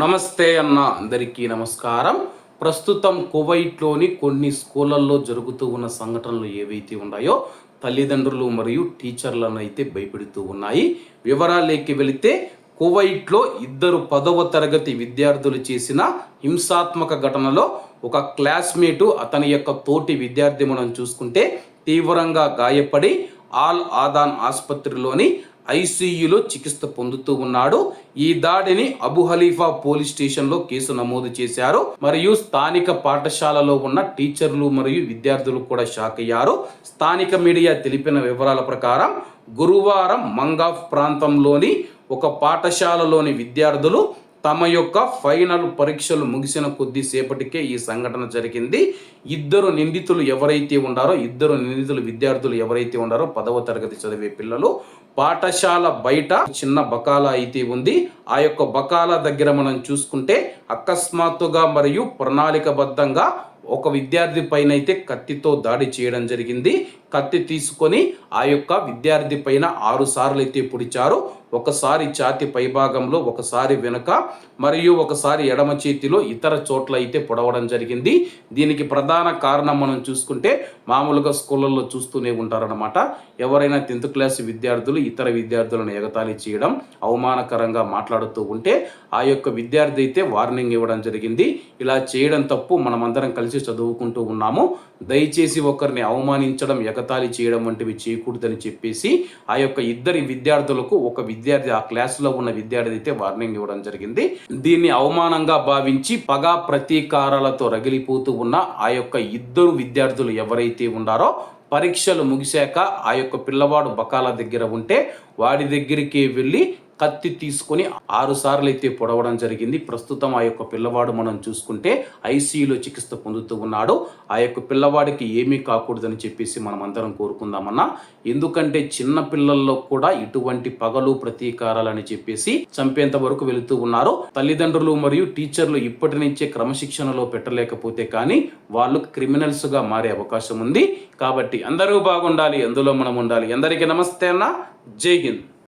నమస్తే అన్న అందరికీ నమస్కారం. ప్రస్తుతం కువైట్లోని కొన్ని స్కూళ్ళల్లో జరుగుతూ ఉన్న సంఘటనలు ఏవైతే ఉన్నాయో తల్లిదండ్రులు మరియు టీచర్లను అయితే భయపెడుతూ ఉన్నాయి. వివరాలేకి వెళితే కువైట్లో ఇద్దరు పదవ తరగతి విద్యార్థులు చేసిన హింసాత్మక ఘటనలో ఒక క్లాస్మేటు అతని యొక్క తోటి విద్యార్థి మనం చూసుకుంటే తీవ్రంగా గాయపడి ఆల్ ఆదాన్ ఆసుపత్రిలోని ఐసీయూలో చికిత్స పొందుతూ ఉన్నాడు. ఈ దాడిని అబు హలీఫా పోలీస్ స్టేషన్లో కేసు నమోదు చేశారు. మరియు స్థానిక పాఠశాలలో ఉన్న టీచర్లు మరియు విద్యార్థులు కూడా షాక్ అయ్యారు. స్థానిక మీడియా తెలిపిన వివరాల ప్రకారం గురువారం మంగాఫ్ ప్రాంతంలోని ఒక పాఠశాలలోని విద్యార్థులు తమ యొక్క ఫైనల్ పరీక్షలు ముగిసిన కొద్దిసేపటికే ఈ సంఘటన జరిగింది. ఇద్దరు నిందితులు ఎవరైతే ఉన్నారో ఇద్దరు నిందితులు విద్యార్థులు ఎవరైతే ఉన్నారో పదవ తరగతి చదివే పిల్లలు పాఠశాల బయట చిన్న బకాల అయితే ఉంది. ఆ యొక్క బకాల దగ్గర మనం చూసుకుంటే అకస్మాత్తుగా మరియు ప్రణాళికబద్ధంగా ఒక విద్యార్థి పైన అయితే కత్తితో దాడి చేయడం జరిగింది. కత్తి తీసుకొని ఆ యొక్క విద్యార్థి పైన ఆరు సార్లు అయితే పొడిచారు. ఒకసారి ఛాతి పైభాగంలో ఒకసారి వెనుక మరియు ఒకసారి ఎడమ చేతిలో ఇతర చోట్ల అయితే పొడవడం జరిగింది. దీనికి ప్రధాన కారణం మనం చూసుకుంటే మామూలుగా స్కూళ్ళల్లో చూస్తూనే ఉంటారనమాట ఎవరైనా టెన్త్ క్లాస్ విద్యార్థులు ఇతర విద్యార్థులను ఎగతాళి చేయడం అవమానకరంగా మాట్లాడుతూ ఉంటే ఆ యొక్క విద్యార్థి అయితే వార్నింగ్ ఇవ్వడం జరిగింది. ఇలా చేయడం తప్పు మనమందరం కలిసి చదువుకుంటూ ఉన్నాము. దయచేసి ఒకరిని అవమానించడం ఎగతాళి చేయడం వంటివి చేయకూడదని చెప్పేసి ఆ యొక్క ఇద్దరి విద్యార్థులకు ఒక విద్య విద్యార్థి ఆ క్లాసులో ఉన్న విద్యార్థి అయితే వార్నింగ్ ఇవ్వడం జరిగింది. దీన్ని అవమానంగా భావించి పగా ప్రతీకారాలతో రగిలిపోతూ ఉన్న ఆ యొక్క ఇద్దరు విద్యార్థులు ఎవరైతే ఉన్నారో పరీక్షలు ముగిశాక ఆ యొక్క పిల్లవాడు బకాల దగ్గర ఉంటే వాడి దగ్గరికి వెళ్ళి కత్తి తీసుకొని ఆరు సార్లు అయితే పొడవడం జరిగింది. ప్రస్తుతం ఆ యొక్క పిల్లవాడు మనం చూసుకుంటే ఐసీయూలో చికిత్స పొందుతూ ఉన్నాడు. ఆ యొక్క పిల్లవాడికి ఏమీ కాకూడదని చెప్పేసి మనం అందరం కోరుకుందామన్నా. ఎందుకంటే చిన్న పిల్లల్లో కూడా ఇటువంటి పగలు ప్రతీకారాలని చెప్పేసి చంపేంత వరకు వెళుతూ ఉన్నారు. తల్లిదండ్రులు మరియు టీచర్లు ఇప్పటి నుంచే క్రమశిక్షణలో పెట్టలేకపోతే కానీ వాళ్ళు క్రిమినల్స్గా మారే అవకాశం ఉంది. కాబట్టి అందరూ బాగుండాలి అందులో మనం ఉండాలి. అందరికీ నమస్తే అన్న. జై హింద్.